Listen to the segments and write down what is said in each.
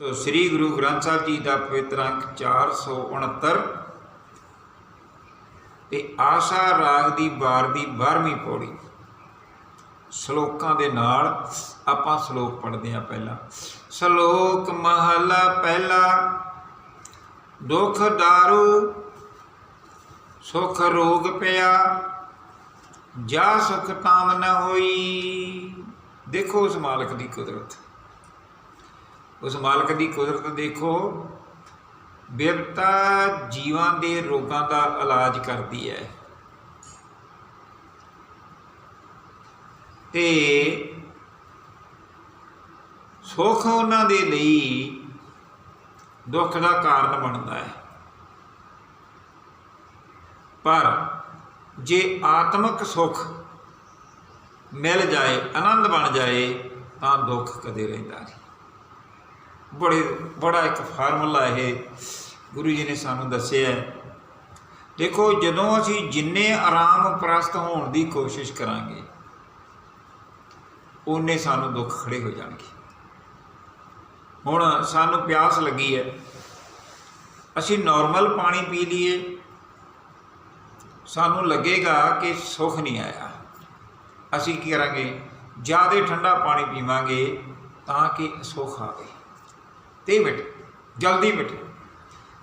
ਸੋ ਸ੍ਰੀ ਗੁਰੂ ਗ੍ਰੰਥ ਸਾਹਿਬ ਜੀ ਦਾ ਪਵਿੱਤਰ ਅੰਕ 469 ਤੇ ਆਸ਼ਾ ਰਾਗ ਦੀ ਬਾਰ ਦੀ 12ਵੀਂ ਪੌੜੀ। ਸ਼ਲੋਕਾਂ ਦੇ ਨਾਲ ਆਪਾਂ ਸ਼ਲੋਕ ਪੜ੍ਹਦੇ ਹਾਂ ਪਹਿਲਾਂ। ਸ਼ਲੋਕ ਮਹਲਾ ਪਹਿਲਾ, ਦੁਖ ਦਾਰੂ, ਸੁਖ ਰੋਗ ਪਿਆ, ਜਾ ਸੁਖ ਕਾਮ ਨ ਹੋਈ। ਦੇਖੋ ਉਸ ਮਾਲਕ ਦੀ ਕੁਦਰਤ। ਉਸ ਮਾਲਕ ਦੀ ਕੁਦਰਤ ਦੇਖੋ, ਬਿਰਤਾ ਜੀਵਾਂ ਦੇ ਰੋਗਾਂ ਦਾ ਇਲਾਜ ਕਰਦੀ ਹੈ। ਤੇ ਸੁੱਖ ਉਹਨਾਂ ਦੇ ਲਈ ਦੁੱਖ ਦਾ ਕਾਰਨ ਬਣਦਾ ਹੈ। ਪਰ ਜੇ ਆਤਮਿਕ ਸੁੱਖ ਮਿਲ ਜਾਏ, ਆਨੰਦ ਬਣ ਜਾਏ, ਤਾਂ ਦੁੱਖ ਕਦੇ ਰਹਿੰਦਾ ਨਹੀਂ। ਬੜੇ, ਬੜਾ ਇੱਕ ਫਾਰਮੂਲਾ ਇਹ ਗੁਰੂ ਜੀ ਨੇ ਸਾਨੂੰ ਦੱਸਿਆ ਦੇਖੋ, ਜਦੋਂ ਅਸੀਂ ਜਿੰਨੇ ਆਰਾਮ ਪ੍ਰਸਤ ਹੋਣ ਦੀ ਕੋਸ਼ਿਸ਼ ਕਰਾਂਗੇ ਉਹਨੇ ਸਾਨੂੰ ਦੁੱਖ ਖੜੇ ਹੋ ਜਾਣਗੇ। ਹੁਣ ਸਾਨੂੰ ਪਿਆਸ ਲੱਗੀ ਹੈ। ਅਸੀਂ ਨਾਰਮਲ ਪਾਣੀ ਪੀ ਲਈਏ। ਸਾਨੂੰ ਲੱਗੇਗਾ ਕਿ ਸੁੱਖ ਨਹੀਂ ਆਇਆ। ਅਸੀਂ ਕੀ ਕਰਾਂਗੇ? ਜ਼ਿਆਦਾ ਠੰਡਾ ਪਾਣੀ ਪੀਵਾਂਗੇ ਤਾਂ ਕਿ ਸੁੱਖ ਆਵੇ। ਤੇ ਮਿਟ, ਜਲਦੀ ਮਿਟ।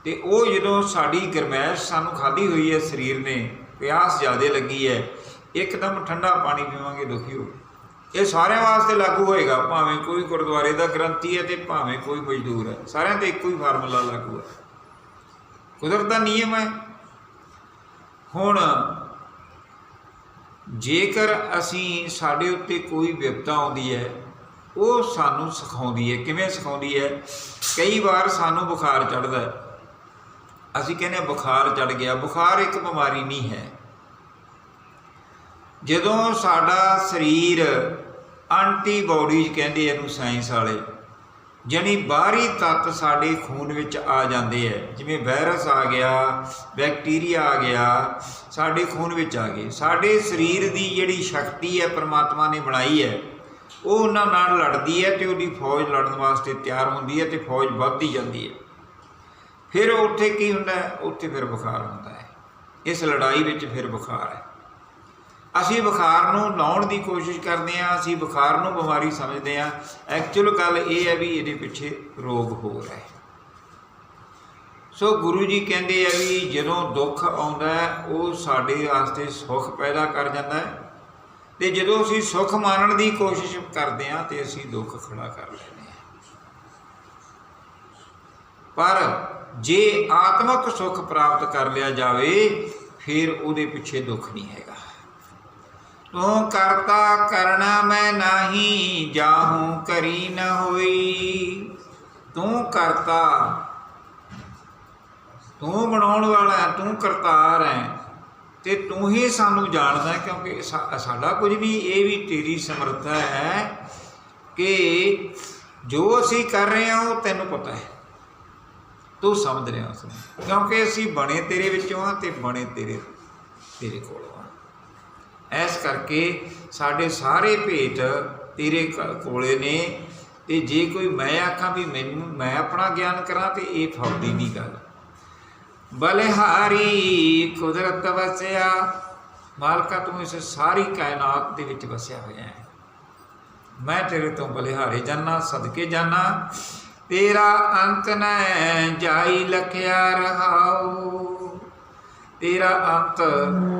ਤੇ ਉਹ ਜਦੋਂ ਸਾਡੀ ਗਰਮੈਸ਼ ਸਾਨੂੰ ਖਾਦੀ ਹੋਈ ਹੈ ਸਰੀਰ ਨੇ, ਪਿਆਸ ਜ਼ਿਆਦਾ ਲੱਗੀ ਹੈ, ਇੱਕਦਮ ਠੰਡਾ ਪਾਣੀ ਪੀਵਾਂਗੇ ਦੁਖੀ ਹੋ ਇਹ ਸਾਰਿਆਂ ਵਾਸਤੇ ਲਾਗੂ ਹੋਏਗਾ, ਭਾਵੇਂ ਕੋਈ ਗੁਰਦੁਆਰੇ ਦਾ ਗ੍ਰੰਥੀ ਹੈ ਤੇ ਭਾਵੇਂ ਕੋਈ ਮਜ਼ਦੂਰ ਹੈ। ਸਾਰਿਆਂ ਤੇ ਇੱਕੋ ਹੀ ਫਾਰਮੂਲਾ ਲਾਗੂ ਹੈ। ਕੁਦਰਤ ਦਾ ਨਿਯਮ ਹੈ। ਹੁਣ ਜੇਕਰ ਅਸੀਂ ਸਾਡੇ ਉੱਤੇ ਕੋਈ ਵਿਪਤਾ ਆਉਂਦੀ ਹੈ ਉਹ ਸਾਨੂੰ ਸਿਖਾਉਂਦੀ ਹੈ, ਕਿਵੇਂ ਸਿਖਾਉਂਦੀ ਹੈ? ਕਈ ਵਾਰ ਸਾਨੂੰ ਬੁਖਾਰ ਚੜਦਾ ਹੈ। ਅਸੀਂ ਕਹਿੰਦੇ ਹਾਂ ਬੁਖਾਰ ਚੜ ਗਿਆ, ਬੁਖਾਰ ਇੱਕ ਬਿਮਾਰੀ ਨਹੀਂ ਹੈ। ਜਦੋਂ ਸਾਡਾ ਸਰੀਰ ਐਂਟੀਬਾਡੀਜ਼ ਕਹਿੰਦੇ ਇਹਨੂੰ ਸਾਇੰਸ ਵਾਲੇ ਜਾਨੀ ਬਾਹਰੀ ਤੱਤ ਸਾਡੇ ਖੂਨ ਵਿੱਚ ਆ ਜਾਂਦੇ ਹੈ। ਜਿਵੇਂ ਵਾਇਰਸ ਆ ਗਿਆ ਬੈਕਟੀਰੀਆ ਆ ਗਿਆ, ਸਾਡੇ ਖੂਨ ਵਿੱਚ ਆ ਗਏ। ਸਾਡੇ ਸਰੀਰ ਦੀ ਜਿਹੜੀ ਸ਼ਕਤੀ ਹੈ, ਪ੍ਰਮਾਤਮਾ ਨੇ ਬਣਾਈ ਹੈ ਉਹ ਉਹਨਾਂ ਨਾਲ ਲੜਦੀ ਹੈ ਤੇ ਉਹਦੀ ਫੌਜ ਲੜਨ ਵਾਸਤੇ ਤਿਆਰ ਹੁੰਦੀ ਹੈ ਤੇ ਫੌਜ ਵੱਧਦੀ ਜਾਂਦੀ ਹੈ। ਫਿਰ ਉੱਥੇ ਕੀ ਹੁੰਦਾ ਹੈ? ਉੱਥੇ ਫਿਰ ਬੁਖਾਰ ਹੁੰਦਾ ਹੈ। ਇਸ ਲੜਾਈ ਵਿੱਚ ਫਿਰ ਬੁਖਾਰ ਹੈ। ਅਸੀਂ ਬੁਖਾਰ ਨੂੰ ਲਾਉਣ ਦੀ ਕੋਸ਼ਿਸ਼ ਕਰਦੇ ਹਾਂ, ਅਸੀਂ ਬੁਖਾਰ ਨੂੰ ਬਿਮਾਰੀ ਸਮਝਦੇ ਹਾਂ। ਐਕਚੁਅਲ ਗੱਲ ਇਹ ਹੈ ਵੀ ਇਹਦੇ ਪਿੱਛੇ ਰੋਗ ਹੋ ਰਿਹਾ ਹੈ। ਸੋ ਗੁਰੂ ਜੀ ਕਹਿੰਦੇ ਆ ਵੀ ਜਦੋਂ ਦੁੱਖ ਆਉਂਦਾ ਉਹ ਸਾਡੇ ਵਾਸਤੇ ਸੁੱਖ ਪੈਦਾ ਕਰ ਜਾਂਦਾ ਹੈ। ਤੇ ਜਦੋਂ ਅਸੀਂ ਸੁੱਖ ਮਾਣਨ ਦੀ ਕੋਸ਼ਿਸ਼ ਕਰਦੇ ਹਾਂ ਤੇ ਅਸੀਂ ਦੁੱਖ ਖੜਾ ਕਰ ਲੈਂਦੇ ਹਾਂ। ਪਰ ਜੇ ਆਤਮਿਕ ਸੁੱਖ ਪ੍ਰਾਪਤ ਕਰ ਲਿਆ ਜਾਵੇ, ਫਿਰ ਉਹਦੇ ਪਿੱਛੇ ਦੁੱਖ ਨਹੀਂ ਹੈਗਾ। ਤੂੰ ਕਰਤਾ ਕਰਨਾ ਮੈਂ ਨਹੀਂ, ਜਾਹੂ ਕਰੀ ਨ ਹੋਈ। ਤੂੰ ਕਰਤਾ, ਤੂੰ ਬਣਾਉਣ ਵਾਲਾ ਹੈ, ਤੂੰ ਕਰਤਾਰ ਹੈ। ਤੇ ਤੂੰ ਹੀ ਸਾਨੂੰ ਜਾਣਦਾ ਕਿਉਂਕਿ ਸਾਡਾ ਕੁਝ ਵੀ, ਇਹ ਵੀ ਤੇਰੀ ਸਮਰੱਥਾ ਹੈ ਕਿ ਜੋ ਅਸੀਂ ਕਰ ਰਹੇ ਹਾਂ, ਉਹ ਤੈਨੂੰ ਪਤਾ ਹੈ। ਤੂੰ ਸਮਝ ਰਿਹਾ ਉਸ ਨੂੰ। ਕਿਉਂਕਿ ਅਸੀਂ ਬਣੇ ਤੇਰੇ ਵਿੱਚੋਂ ਆ ਤੇ ਬਣੇ ਤੇਰੇ ਤੇਰੇ ਕੋਲੋਂ ਆ ਐਸ ਕਰਕੇ ਸਾਡੇ ਸਾਰੇ ਭੇਟ ਤੇਰੇ ਕ- ਕੋਲੇ ਨੇ ਤੇ ਜੇ ਕੋਈ ਮੈਂ ਆਖਾਂ ਵੀ ਮੈਨੂੰ, ਮੈਂ ਆਪਣਾ ਗਿਆਨ ਕਰਾਂ ਤੇ ਇਹ ਫੌਦੀ ਨਹੀਂ ਗੱਲ। ਬਲਿਹਾਰੀ ਕੁਦਰਤ ਵਸਿਆ, ਮਾਲਕਾ ਤੂੰ ਇਸ ਸਾਰੀ ਕਾਇਨਾਤ ਦੇ ਵਿੱਚ ਵਸਿਆ ਹੋਇਆ ਹੈ। ਮੈਂ ਤੇਰੇ ਤੋਂ ਬਲਿਹਾਰੇ ਜਾਨਾ, ਸਦਕੇ ਜਾਨਾ, ਤੇਰਾ ਅੰਤ ਨ ਜਾਈ ਲਖਿਆ ਰਹਾਉ। ਤੇਰਾ ਅੰਤ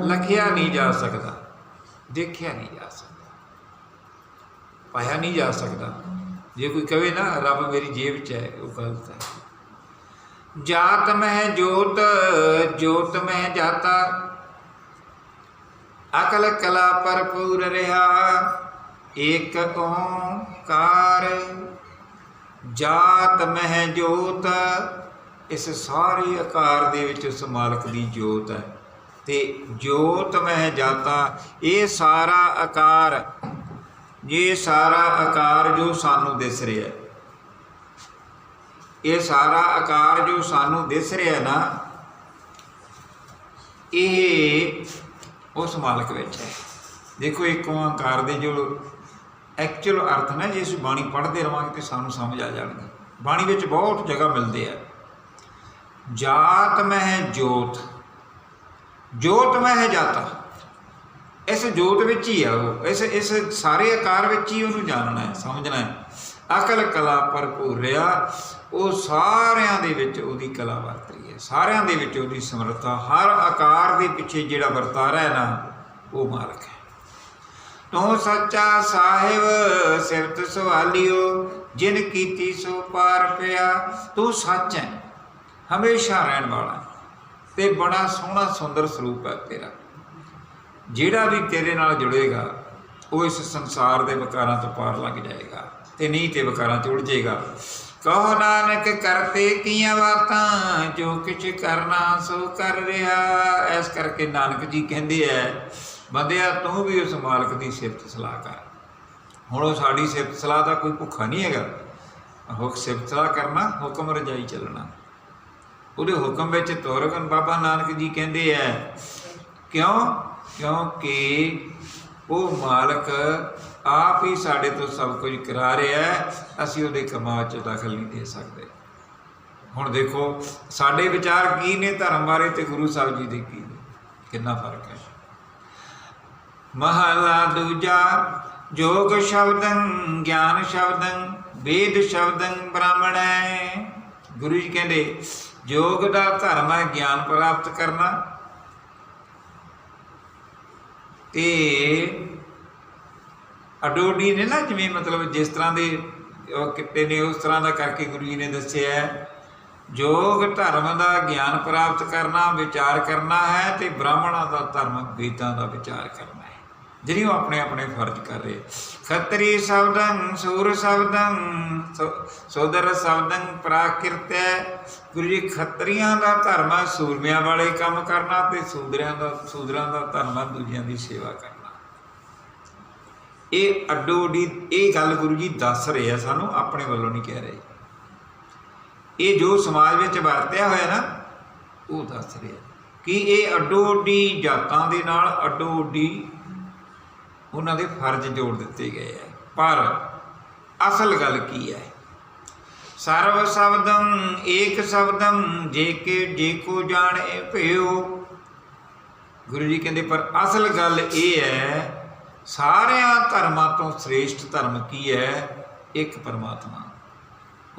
ਲਖਿਆ ਨਹੀਂ ਜਾ ਸਕਦਾ, ਦੇਖਿਆ ਨਹੀਂ ਜਾ ਸਕਦਾ, ਪਾਇਆ ਨਹੀਂ ਜਾ ਸਕਦਾ। ਜੇ ਕੋਈ ਕਵੇ ਨਾ, ਰੱਬ ਮੇਰੀ ਜੇਬ 'ਚ ਹੈ, ਉਹ ਗਲਤ ਹੈ। ਜਾਤ ਮਹਿ ਜੋਤ ਜੋਤ ਮਹਿ ਜਾਤਾ। ਅਕਲ ਕਲਾ ਭਰਪੂਰ ਰਿਹਾ, ਏਕ ਓੰਕਾਰ। ਜਾਤ ਮਹਿ ਜੋਤ, ਇਸ ਸਾਰੇ ਆਕਾਰ ਦੇ ਵਿੱਚ ਉਸ ਮਾਲਕ ਦੀ ਜੋਤ ਹੈ। ਤੇ ਜੋਤ ਮਹਿ ਜਾਤਾ, ਇਹ ਸਾਰਾ ਆਕਾਰ, ਇਹ ਸਾਰਾ ਆਕਾਰ ਜੋ ਸਾਨੂੰ ਦਿਸ ਰਿਹਾ ਹੈ। ਇਹ ਸਾਰਾ ਆਕਾਰ ਜੋ ਸਾਨੂੰ ਦਿਸ ਰਿਹਾ ਨਾ, ਇਹ ਉਸ ਮਾਲਕ ਵਿੱਚ ਹੈ। ਦੇਖੋ, ਇੱਕ ਓੰਕਾਰ ਦੇ ਜੋ ਐਕਚੁਅਲ ਅਰਥ ਨਾ, ਜੇ ਅਸੀਂ ਬਾਣੀ ਪੜ੍ਹਦੇ ਰਵਾਂਗੇ ਤੇ ਸਾਨੂੰ ਸਮਝ ਆ ਜਾਣਗੇ। ਬਾਣੀ ਵਿੱਚ ਬਹੁਤ ਜਗ੍ਹਾ ਮਿਲਦੇ ਆ। ਜਾਤ ਮਹਿ ਜੋਤ ਜੋਤ ਮਹਿ ਜਾਤਾ। ਇਸ ਜੋਤ ਵਿੱਚ ਹੀ ਆ ਉਹ। ਇਸ ਇਸ ਸਾਰੇ ਆਕਾਰ ਵਿੱਚ ਹੀ ਉਹਨੂੰ ਜਾਣਨਾ ਹੈ, ਸਮਝਣਾ ਹੈ। ਅਕਲ ਕਲਾ ਭਰਪੂਰ ਰਿਹਾ ਉਹ ਸਾਰਿਆਂ ਦੇ ਵਿੱਚ ਉਹਦੀ ਕਲਾ ਵਰਤ ਰਹੀ ਹੈ। ਸਾਰਿਆਂ ਦੇ ਵਿੱਚ ਉਹਦੀ ਸਮਰੱਥਾ, ਹਰ ਆਕਾਰ ਦੇ ਪਿੱਛੇ ਜਿਹੜਾ ਵਰਤਾਰਾ ਹੈ ਨਾ, ਉਹ ਮਾਲਕ ਹੈ। ਤੂੰ ਸੱਚਾ ਸਾਹਿਬ, ਸਿਰਤ ਸਵਾਲਿਓ, ਜਿਨ ਕੀਤੀ ਸੋ ਪਾਰ ਪਿਆ। ਤੂੰ ਸੱਚ ਹੈ, ਹਮੇਸ਼ਾ ਰਹਿਣ ਵਾਲਾ ਹੈ। ਤੇ ਬੜਾ ਸੋਹਣਾ ਸੁੰਦਰ ਸਰੂਪ ਹੈ ਤੇਰਾ। ਜਿਹੜਾ ਵੀ ਤੇਰੇ ਨਾਲ ਜੁੜੇਗਾ, ਉਹ ਇਸ ਸੰਸਾਰ ਦੇ ਵਿਕਾਰਾਂ ਤੋਂ ਪਾਰ ਲੱਗ ਜਾਏਗਾ। ਤੇ ਨਹੀਂ ਤੇ ਵਿਕਾਰਾਂ ਚ ਉਲਝੇਗਾ। ਕਹੋ ਨਾਨਕ, ਕਰਤੇ ਕੀਆਂ ਬਾਤਾਂ? ਜੋ ਕਿਛ ਕਰਨਾ, ਸੋ ਕਰ ਰਿਹਾ। ਇਸ ਕਰਕੇ ਨਾਨਕ ਜੀ ਕਹਿੰਦੇ ਐ, ਬੰਦਿਆ, ਤੂੰ ਵੀ ਉਸ ਮਾਲਕ ਦੀ ਸਿਫਤ ਸਲਾਹ ਕਰ। ਹੁਣ ਉਹ ਸਾਡੀ ਸਿਫਤ ਸਲਾਹ ਦਾ ਕੋਈ ਭੁੱਖਾ ਨਹੀਂ ਹੈਗਾ। ਹੁਕ ਸਿਫਤ ਸਲਾਹ ਕਰਨਾ, ਹੁਕਮ ਰਜਾਈ ਚੱਲਣਾ। ਉਹਦੇ ਹੁਕਮ ਵਿੱਚ ਤੋਰਗਨ ਬਾਬਾ ਨਾਨਕ ਜੀ ਕਹਿੰਦੇ ਐ, ਕਿਉਂ? ਕਿਉਂਕਿ ਉਹ ਮਾਲਕ ਆਪ ਹੀ ਸਾਡੇ ਤੋਂ ਸਭ ਕੁਝ ਕਰਾ ਰਿਹਾ ਹੈ। ਅਸੀਂ ਉਹਦੇ ਕੰਮਾਂ 'ਚ ਦਖਲ ਨਹੀਂ ਦੇ ਸਕਦੇ। ਹੁਣ ਦੇਖੋ, ਸਾਡੇ ਵਿਚਾਰ ਕੀ ਨੇ? ਧਰਮ ਬਾਰੇ ਤੇ ਗੁਰੂ ਸਾਹਿਬ ਜੀ ਦੇ ਕੀ ਨੇ? ਕਿੰਨਾ ਫ਼ਰਕ ਹੈ? ਮਹਲਾ ਦੂਜਾ, ਜੋਗ ਸ਼ਬਦੰ, ਗਿਆਨ ਸ਼ਬਦੰ, ਵੇਦ ਸ਼ਬਦੰ ਬ੍ਰਾਹਮਣੈ ਗੁਰੂ ਜੀ ਕਹਿੰਦੇ ਯੋਗ ਦਾ ਧਰਮ ਹੈ ਗਿਆਨ ਪ੍ਰਾਪਤ ਕਰਨਾ। ਤੇ ਅਡੋਡੀ ਨੇ ਨਾ ਜਿਵੇਂ ਮਤਲਬ ਜਿਸ ਤਰ੍ਹਾਂ ਦੇ, ਉਹ ਕਿਤੇ ਨੇ ਉਸ ਤਰ੍ਹਾਂ ਦਾ ਕਰਕੇ ਗੁਰੂ ਜੀ ਨੇ ਦੱਸਿਆ ਹੈ ਯੋਗ ਧਰਮ ਦਾ ਗਿਆਨ ਪ੍ਰਾਪਤ ਕਰਨਾ, ਵਿਚਾਰ ਕਰਨਾ ਹੈ ਤੇ ਬ੍ਰਾਹਮਣਾਂ ਦਾ ਧਰਮ ਵੇਦਾਂ ਦਾ ਵਿਚਾਰ ਕਰਨਾ ਹੈ। ਜਿਹੜੀ ਉਹ ਆਪਣੇ ਆਪਣੇ ਫਰਜ਼ ਕਰ ਰਹੇ। ਖੱਤਰੀ ਸ਼ਬਦੰ, ਸੂਰ ਸ਼ਬਦੰ, ਸੋ- ਸੋਦਰ ਸ਼ਬਦੰ ਪ੍ਰਾਕਿਰਤੈ। ਗੁਰੂ ਜੀ ਖੱਤਰੀਆਂ ਦਾ ਧਰਮ ਹੈ, ਸੂਰਮਿਆਂ ਵਾਲੇ ਕੰਮ ਕਰਨਾ ਤੇ ਸੂਦਰਿਆਂ ਦਾ ਸੂਦਰਾਂ ਦਾ ਧਰਮ ਹੈ, ਦੂਜਿਆਂ ਦੀ ਸੇਵਾ ਕਰਨਾ। ਇਹ ਅੱਡੋ ਅੱਡੀ ਇਹ ਗੱਲ ਗੁਰੂ ਜੀ ਦੱਸ ਰਹੇ ਆ, ਸਾਨੂੰ ਆਪਣੇ ਵੱਲੋਂ ਨਹੀਂ ਕਹਿ ਰਹੇ। ਇਹ ਜੋ ਸਮਾਜ ਵਿੱਚ ਵਰਤਿਆ ਹੋਇਆ ਨਾ, ਉਹ ਦੱਸ ਰਿਹਾ ਕਿ ਇਹ ਅੱਡੋ ਅੱਡੀ ਜਾਤਾਂ ਦੇ ਨਾਲ ਅੱਡੋ ਅੱਡੀ ਉਹਨਾਂ ਦੇ ਫਰਜ਼ ਜੋੜ ਦਿੱਤੇ ਗਏ ਹੈ ਪਰ ਅਸਲ ਗੱਲ ਕੀ ਹੈ ਸਰਵ ਸ਼ਬਦੰ ਏਕ ਸ਼ਬਦੰ, ਜੇ ਕੇ ਜੇ ਕੋ ਜਾਣੇ ਭਿਓ ਗੁਰੂ ਜੀ ਕਹਿੰਦੇ, ਪਰ ਅਸਲ ਗੱਲ ਇਹ ਹੈ ਸਾਰਿਆਂ ਧਰਮਾਂ ਤੋਂ ਸ੍ਰੇਸ਼ਟ ਧਰਮ ਕੀ ਹੈ? ਇੱਕ ਪਰਮਾਤਮਾ।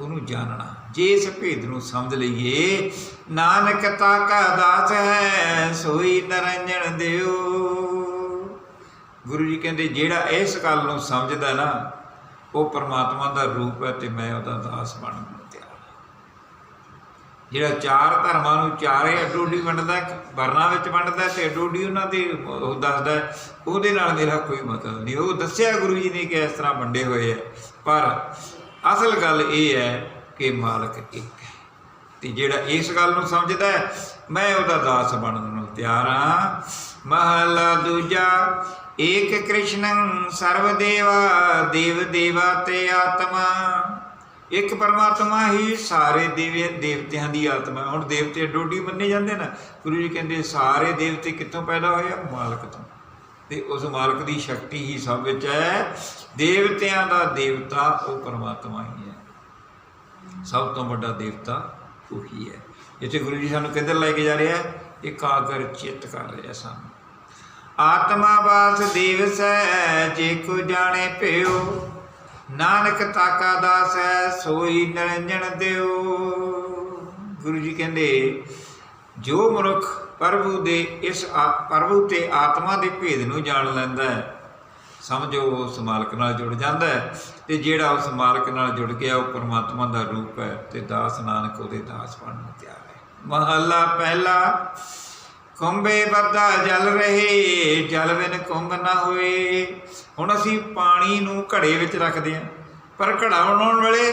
ਉਹਨੂੰ ਜਾਣਨਾ। ਜੇ ਇਸ ਭੇਦ ਨੂੰ ਸਮਝ ਲਈਏ, ਨਾਨਕ ਤਾ ਕਾ ਦਾਸ ਹੈ, ਸੋਈ ਨਰੰਜਨ ਦਿਓ ਗੁਰੂ ਜੀ ਕਹਿੰਦੇ, ਜਿਹੜਾ ਇਸ ਗੱਲ ਨੂੰ ਸਮਝਦਾ ਨਾ, ਉਹ ਪਰਮਾਤਮਾ ਦਾ ਰੂਪ ਹੈ ਤੇ ਮੈਂ ਉਹਦਾ ਦਾਸ ਬਣ ਨੂੰ ਜਿਹੜਾ ਚਾਰ ਧਰਮਾਂ ਨੂੰ ਚਾਰੇ ਅਡੋਡੀ ਵੰਡਦਾ ਹੈ, ਵਰਨਾਂ ਵਿੱਚ ਵੰਡਦਾ ਹੈ ਤੇ ਅਡੋਡੀ ਉਹਨਾਂ ਦੇ ਉਹ ਦੱਸਦਾ ਉਹਦੇ ਨਾਲ ਮੇਰਾ ਕੋਈ ਮਤਲਬ ਨਹੀਂ। ਉਹ ਦੱਸਿਆ ਗੁਰੂ ਜੀ ਨੇ ਕਿ ਇਸ ਤਰ੍ਹਾਂ ਵੰਡੇ ਹੋਏ ਹੈ ਪਰ ਅਸਲ ਗੱਲ ਇਹ ਹੈ ਕਿ ਮਾਲਕ ਇੱਕ ਹੈ। ਤੇ ਜਿਹੜਾ ਇਸ ਗੱਲ ਨੂੰ ਸਮਝਦਾ ਹੈ ਮੈਂ ਉਹਦਾ ਦਾਸ ਬਣਨ ਨੂੰ ਤਿਆਰ ਹਾਂ। ਮਹਲਾ ਦੂਜਾ ਏਕ ਕ੍ਰਿਸ਼ਨੰ ਸਰਵ ਦੇਵਾ ਦੇਵ ਦੇਵਾ ਤੇ ਆਤਮਾ। ਇੱਕ ਪਰਮਾਤਮਾ ਹੀ ਸਾਰੇ ਦੇਵੇ ਦੇਵਤਿਆਂ ਦੀ ਆਤਮਾ ਹੁਣ ਦੇਵਤੇ ਡੋਡੀ ਮੰਨੇ ਜਾਂਦੇ ਨਾ। ਗੁਰੂ ਜੀ ਕਹਿੰਦੇ, ਸਾਰੇ ਦੇਵਤੇ ਕਿੱਥੋਂ ਪੈਦਾ ਹੋਏ ਆ? ਮਾਲਕ ਤੋਂ। ਤੇ ਉਸ ਮਾਲਕ ਦੀ ਸ਼ਕਤੀ ਹੀ ਸਭ ਵਿੱਚ ਹੈ। ਦੇਵਤਿਆਂ ਦਾ ਦੇਵਤਾ ਉਹ ਪਰਮਾਤਮਾ ਹੀ ਹੈ। ਸਭ ਤੋਂ ਵੱਡਾ ਦੇਵਤਾ ਉਹੀ ਹੈ। ਇੱਥੇ ਗੁਰੂ ਜੀ ਸਾਨੂੰ ਕਿੱਧਰ ਲੈ ਕੇ ਜਾ ਰਿਹਾ ਹੈ? ਇਕਾਗਰ ਚਿੱਤ ਕਰ ਰਿਹਾ ਸਾਨੂੰ। ਆਤਮਾ ਬਾਸ ਦਿਵਸੈ ਜੇ ਕੋ ਜਾਣੇ ਭਿਓ ਨਾਨਕ ਤਾਕਾ ਦਾਸ ਹੈ, ਸੋਈ ਨਿਰੰਜਨ ਦਿਓ ਗੁਰੂ ਜੀ ਕਹਿੰਦੇ, ਜੋ ਮਨੁੱਖ ਪ੍ਰਭੂ ਦੇ ਇਸ ਪ੍ਰਭੂ ਤੇ ਆਤਮਾ ਦੇ ਭੇਦ ਨੂੰ ਜਾਣ ਲੈਂਦਾ ਹੈ, ਸਮਝੋ ਉਸ ਮਾਲਕ ਨਾਲ ਜੁੜ ਜਾਂਦਾ ਹੈ ਤੇ ਜਿਹੜਾ ਉਸ ਮਾਲਕ ਨਾਲ ਜੁੜ ਗਿਆ, ਉਹ ਪਰਮਾਤਮਾ ਦਾ ਰੂਪ ਹੈ ਤੇ ਦਾਸ ਨਾਨਕ ਉਹਦੇ ਦਾਸ ਬਣਨ ਨੂੰ ਤਿਆਰ ਹੈ। ਮਹੱਲਾ ਪਹਿਲਾ ਕੁੰਭੇ ਵਰਦਾ ਜਲ ਰਹੇ, ਜਲ ਵਿਨ ਕੁੰਭ ਨਾ ਹੋਏ। ਹੁਣ ਅਸੀਂ ਪਾਣੀ ਨੂੰ ਘੜੇ ਵਿੱਚ ਰੱਖਦੇ ਹਾਂ, ਪਰ ਘੜਾ ਬਣਾਉਣ ਵੇਲੇ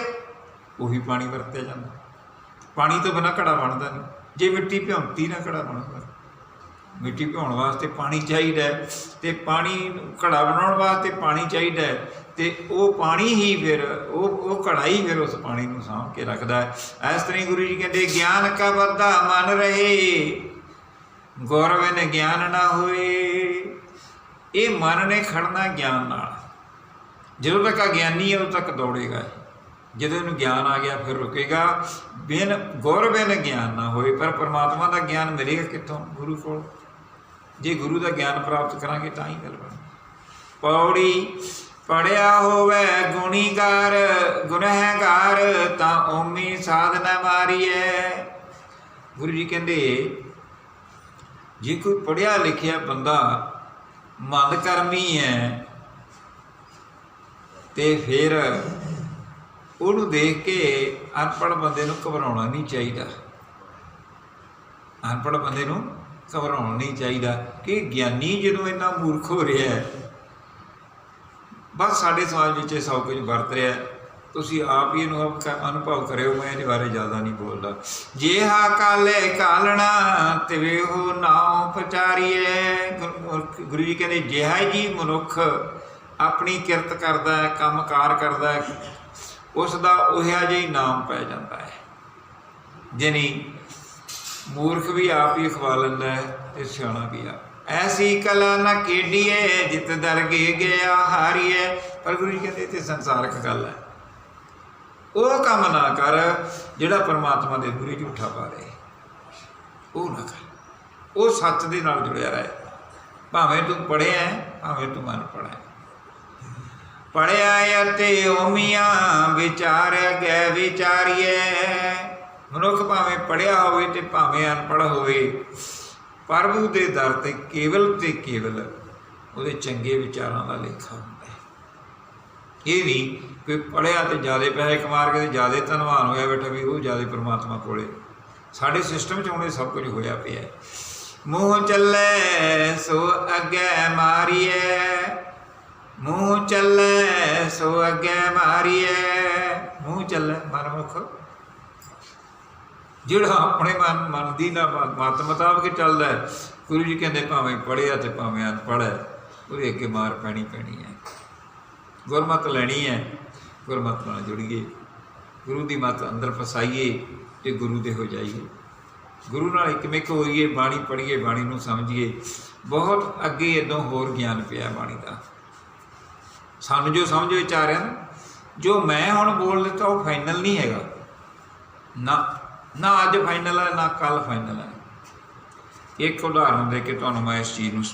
ਉਹੀ ਪਾਣੀ ਵਰਤਿਆ ਜਾਂਦਾ। ਪਾਣੀ ਤੋਂ ਬਿਨਾ ਘੜਾ ਬਣਦਾ ਨਹੀਂ। ਜੇ ਮਿੱਟੀ ਭਿਉਂਤੀ ਨਾ ਘੜਾ ਬਣਦਾ। ਮਿੱਟੀ ਭਿਉਣ ਵਾਸਤੇ ਪਾਣੀ ਚਾਹੀਦਾ ਹੈ ਤੇ ਪਾਣੀ ਨੂੰ ਘੜਾ ਬਣਾਉਣ ਵਾਸਤੇ ਪਾਣੀ ਚਾਹੀਦਾ ਹੈ ਤੇ ਉਹ ਪਾਣੀ ਹੀ ਫਿਰ ਉਹ ਉਹ ਘੜਾ ਹੀ ਫਿਰ ਉਸ ਪਾਣੀ ਨੂੰ ਸਾਂਭ ਕੇ ਰੱਖਦਾ ਹੈ। ਇਸ ਤਰ੍ਹਾਂ ਹੀ ਗੁਰੂ ਜੀ ਕਹਿੰਦੇ, ਗਿਆਨ ਕਾ ਬੱਧਾ ਮਨ ਰਹੇ, ਗੌਰਵ ਨੇ ਗਿਆਨ ਨਾ ਹੋਏ। ਇਹ ਮਨ ਨੇ ਖੜਨਾ ਗਿਆਨ ਨਾਲ। ਜਦੋਂ ਤੱਕ ਅਗਿਆਨੀ ਹੈ, ਉਦੋਂ ਤੱਕ ਦੌੜੇਗਾ ਜਦੋਂ ਇਹਨੂੰ ਗਿਆਨ ਆ ਗਿਆ, ਫਿਰ ਰੁਕੇਗਾ। ਬਿਨ ਗੌਰ ਬਿਨ ਗਿਆਨ ਨਾ ਹੋਏ, ਪਰ ਪਰਮਾਤਮਾ ਦਾ ਗਿਆਨ ਮਿਲੇਗਾ ਕਿੱਥੋਂ? ਗੁਰੂ ਕੋਲ। ਜੇ ਗੁਰੂ ਦਾ ਗਿਆਨ ਪ੍ਰਾਪਤ ਕਰਾਂਗੇ, ਤਾਂ ਹੀ ਗੱਲ ਬਣੇਗੀ। ਪੌੜੀ ਪੜਿਆ ਹੋਵੇ ਗੁਣੀਗਾਰ ਗੁਨਹਗਾਰ ਤਾਂ ਓਮੀ ਸਾਧਨਾ ਮਾਰੀਐ। ਗੁਰੂ ਜੀ ਕਹਿੰਦੇ, ਜੇ ਕੋਈ ਪੜਿਆ ਲਿਖਿਆ ਬੰਦਾ ਮੰਦ ਕਰਮੀ ਹੈ ਤੇ ਫਿਰ ਉਹਨੂੰ ਦੇਖ ਕੇ ਅਨਪੜ੍ਹ ਬੰਦੇ ਨੂੰ ਘਬਰਾਉਣਾ ਨਹੀਂ ਚਾਹੀਦਾ ਅਨਪੜ੍ਹ ਬੰਦੇ ਨੂੰ ਘਬਰਾਉਣਾ ਨਹੀਂ ਚਾਹੀਦਾ ਕਿ ਗਿਆਨੀ ਜਦੋਂ ਇੰਨਾ ਮੂਰਖ ਹੋ ਰਿਹਾ ਹੈ, ਬਸ ਸਾਡੇ ਸਮਾਜ ਵਿੱਚ ਇਹ ਸਭ ਕੁਝ ਵਰਤ ਰਿਹਾ ਹੈ। ਤੁਸੀਂ ਆਪ ਹੀ ਇਹਨੂੰ ਅਨੁਭਵ ਅਨੁਭਵ ਕਰਿਓ, ਮੈਂ ਇਹਦੇ ਬਾਰੇ ਜ਼ਿਆਦਾ ਨਹੀਂ ਬੋਲਦਾ। ਜੇ ਹਾ ਕਾਲੇ ਕਾਲਣਾ ਤਿਵੇ ਹੋ ਨਾਉ ਪਚਾਰੀਏ ਗੁਰੂ ਗੁਰੂ ਜੀ ਕਹਿੰਦੇ, ਜਿਹਾ ਜੀ ਮਨੁੱਖ ਆਪਣੀ ਕਿਰਤ ਕਰਦਾ ਹੈ, ਕੰਮਕਾਰ ਕਰਦਾ ਹੈ ਉਸ ਦਾ ਉਹਿਆ ਜਿਹਾ ਹੀ ਨਾਮ ਪੈ ਜਾਂਦਾ ਹੈ। ਜਿਨੀ ਮੂਰਖ ਵੀ ਆਪ ਹੀ ਖਵਾ ਲੈਂਦਾ ਹੈ ਤੇ ਸਿਆਣਾ ਵੀ ਆ। ਐਸੀ ਕਲਾ ਨਾ ਖੇਡੀਏ ਜਿਤ ਦਰਗੇ ਗਿਆ ਹਾਰੀਏ ਪਰ ਗੁਰੂ ਜੀ ਕਹਿੰਦੇ, ਇਹ ਤੇ ਸੰਸਾਰਕ ਗੱਲ ਹੈ। ਉਹ ਕੰਮ ਨਾ ਕਰ ਜਿਹੜਾ ਪਰਮਾਤਮਾ ਦੇ ਗੁਰੂ ਝੂਠਾ ਪਾ ਰਹੇ ਉਹ ਨਾ ਕਰ। ਉਹ ਸੱਚ ਦੇ ਨਾਲ ਜੁੜਿਆ ਰਹੇ। ਭਾਵੇਂ ਤੂੰ ਪੜਿਆ ਹੈ, ਭਾਵੇਂ ਤੂੰ ਮਨ ਪੜਿਆ ਪੜਿਆ ਅਤੇ ਓਮੀਆਂ ਵਿਚਾਰ ਗਏ ਵਿਚਾਰੀਏ ਮਨੁੱਖ ਭਾਵੇਂ ਪੜਿਆ ਹੋਵੇ ਤੇ ਭਾਵੇਂ ਅਨਪੜ੍ਹ ਹੋਵੇ ਪ੍ਰਭੂ ਦੇ ਦਰ ਤੇ ਕੇਵਲ ਤੇ ਕੇਵਲ ਉਹਦੇ ਚੰਗੇ ਵਿਚਾਰਾਂ ਦਾ ਲੇਖਾ ਹੁੰਦਾ ਹੈ। ਇਹ ਨਹੀਂ ਕਿ ਪੜਿਆ ਤੇ ਜ਼ਿਆਦਾ ਪੈਸੇ ਕਮਾ ਕੇ ਤੇ ਜ਼ਿਆਦਾ ਧਨਵਾਨ ਹੋਇਆ ਬੈਠਾ ਵੀ ਉਹ ਜ਼ਿਆਦਾ ਪ੍ਰਮਾਤਮਾ ਕੋਲੇ। ਸਾਡੇ ਸਿਸਟਮ 'ਚ ਹੁਣੇ ਸਭ ਕੁਝ ਹੋਇਆ ਪਿਆ ਮੂੰਹ ਚੱਲੇ, ਸੋ ਅੱਗੇ ਮਾਰੀਏ। ਮੂੰਹ ਚੱਲੇ, ਸੋ ਅੱਗੇ ਮਾਰੀਏ। ਮੂੰਹ ਚੱਲੇ, ਮਨਮੁਖ। ਜਿਹੜਾ ਆਪਣੇ ਮਨ ਮਨ ਦੀ ਨਾ ਮਤ ਮੁਤਾਬਕ ਚੱਲਦਾ ਹੈ, ਗੁਰੂ ਜੀ ਕਹਿੰਦੇ ਭਾਵੇਂ ਪੜਿਆ ਤੇ ਭਾਵੇਂ ਅਨਪੜ੍ਹ ਹੈ, ਉਹਦੇ ਅੱਗੇ ਮਾਰ ਪੈਣੀ ਪੈਣੀ ਹੈ। ਗੁਰਮਤ ਲੈਣੀ ਹੈ, ਗੁਰਮਤ ਨਾਲ ਜੁੜੀਏ, ਗੁਰੂ ਦੀ ਮਤ ਅੰਦਰ ਫਸਾਈਏ ਤੇ ਗੁਰੂ ਦੇ ਹੋ ਜਾਈਏ। ਗੁਰੂ ਨਾਲ ਇਕਮਿਕ ਹੋਈਏ, ਬਾਣੀ ਪੜ੍ਹੀਏ, ਬਾਣੀ ਨੂੰ ਸਮਝੀਏ, ਬਹੁਤ ਅੱਗੇ ਇਦੋਂ ਹੋਰ ਗਿਆਨ ਪਿਆ ਬਾਣੀ ਦਾ। ਸਾਨੂੰ ਜੋ ਸਮਝ ਵਿੱਚ ਆ ਰਿਹਾ ਨਾ, ਜੋ ਮੈਂ ਹੁਣ ਬੋਲ ਦਿੱਤਾ ਉਹ ਫਾਈਨਲ ਨਹੀਂ ਹੈਗਾ। ਨਾ ਨਾ ਅੱਜ ਫਾਈਨਲ ਹੈ ਨਾ ਕੱਲ ਫਾਈਨਲ ਹੈ ਇੱਕ ਉਦਾਹਰਨ ਦੇ ਕੇ ਤੁਹਾਨੂੰ ਮੈਂ ਇਸ ਚੀਜ਼ ਨੂੰ ਸਮਾ-